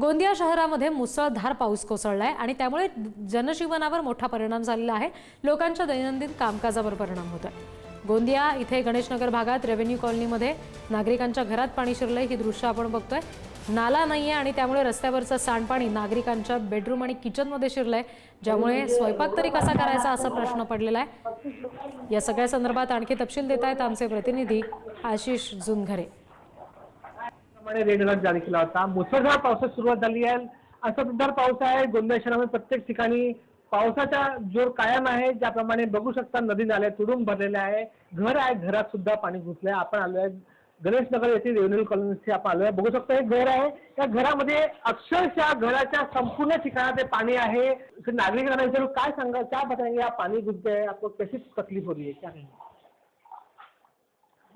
गोंदिया शहरामध्ये मुसळधार पाऊस कोसळला आहे आणि त्यामुळे जनजीवनावर मोठा परिणाम झालेला आहे. लोकांच्या दैनंदिन कामकाजावर परिणाम होतोय. गोंदिया इथे गणेशनगर भागात रेव्हेन्यू कॉलनीमध्ये नागरिकांच्या घरात पाणी शिरलंय. ही दृश्य आपण बघतोय. नाला नाहीये आणि त्यामुळे रस्त्यावरचं सांडपाणी नागरिकांच्या बेडरूम आणि किचनमध्ये शिरलंय. ज्यामुळे स्वयंपाक तरी कसा करायचा असा प्रश्न पडलेला आहे. या सगळ्या संदर्भात आणखी तपशील देत आहेत आमचे प्रतिनिधी आशिष जुनघरे. प्रमाणे रेड अलर्ट जारी केला होता. मुसळधार पावसाची सुरुवात झाली आहे. असंतधार पाऊस आहे. गोंदिया शहरामध्ये प्रत्येक ठिकाणी पावसाचा जोर कायम आहे. ज्याप्रमाणे बघू शकता नदी नाले तुडून भरलेले आहे. घर आहे. घरात सुद्धा पाणी घुसलंय. आपण आलो आहे गणेश नगर येथील रेव्हन्यू कॉलनीचे आपण आलो आहे बघू शकता हे घर आहे. त्या घरामध्ये अक्षरशः घराच्या संपूर्ण ठिकाणात ते पाणी आहे. नागरिकांना विचारू काय सांगा काय बताएंगे या पाणी घुसते आपण आपको तकलीफ हो रही है क्या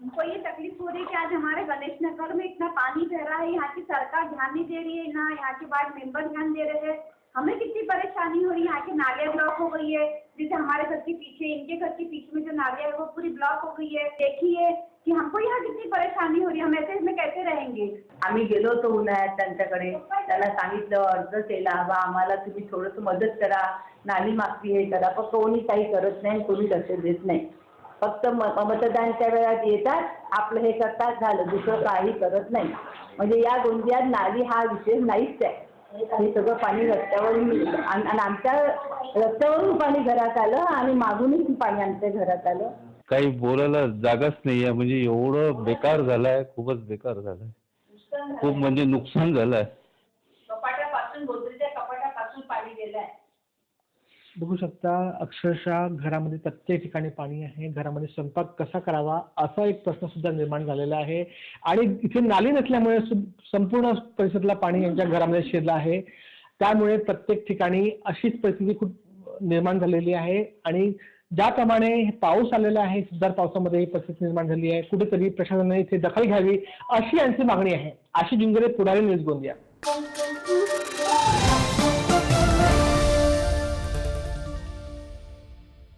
हमको ये तकलीफ़ हो रही है कि आज हमारे गणेश नगर में इतना पानी बह रहा है यहाँ की सरकार ध्यान नहीं दे रही है ना यहाँ के वार्ड मेंबर ध्यान दे रहे हैं। हमें कितनी परेशानी हो रही है यहाँ की नालियाँ ब्लॉक हो गई है जैसे हमारे घर के पीछे इनके घर के पीछे में जो नालियाँ है वो पूरी ब्लॉक हो गई है। देखिए कि हमको यहाँ कितनी परेशानी हो रही है हम ऐसे इसमें कैसे रहेंगे? आम्ही गेलो होतो उन्हाळ्यात त्यांच्याकडे. त्यांना सांगितलं अर्ज़ केला बा आम्हाला तुम्ही थोडंसं मदत करा. नाली मागती हे करा पण कोणी काही करत नाही कोणी लक्ष देत नाही. फक्त म मतदानच्या वेळात येतात. आपलं हे करतात झालं दुसरं काही करत नाही. म्हणजे या गोंदियात नाली हा विषय नाहीच आहे. हे सगळं पाणी रस्त्यावरून आणि आमच्या रस्त्यावरून पाणी घरात आलं आणि मागूनही पाणी आमच्या घरात आलं. काही बोलायला जागाच नाही आहे. म्हणजे एवढं बेकार झालं आहे खूपच बेकार झालं आहे खूप म्हणजे नुकसान झालं आहे कपाटापासून गोदरीच्या कपाटापासून पाणी गेलं आहे बघू शकता अक्षरशः घरामध्ये प्रत्येक ठिकाणी पाणी आहे. घरामध्ये स्वयंपाक कसा करावा असा एक प्रश्न सुद्धा निर्माण झालेला आहे. आणि इथे नाली नसल्यामुळे संपूर्ण परिसरातला पाणी यांच्या घरामध्ये शिरलं आहे. त्यामुळे प्रत्येक ठिकाणी अशीच परिस्थिती खूप निर्माण झालेली आहे. आणि ज्याप्रमाणे पाऊस आलेला आहे सुद्धा पावसामध्ये ही परिस्थिती निर्माण झाली आहे. कुठेतरी प्रशासनाने इथे दखल घ्यावी अशी यांची मागणी आहे. अशी जिंगरे पुढारी न्यूज गोंदिया.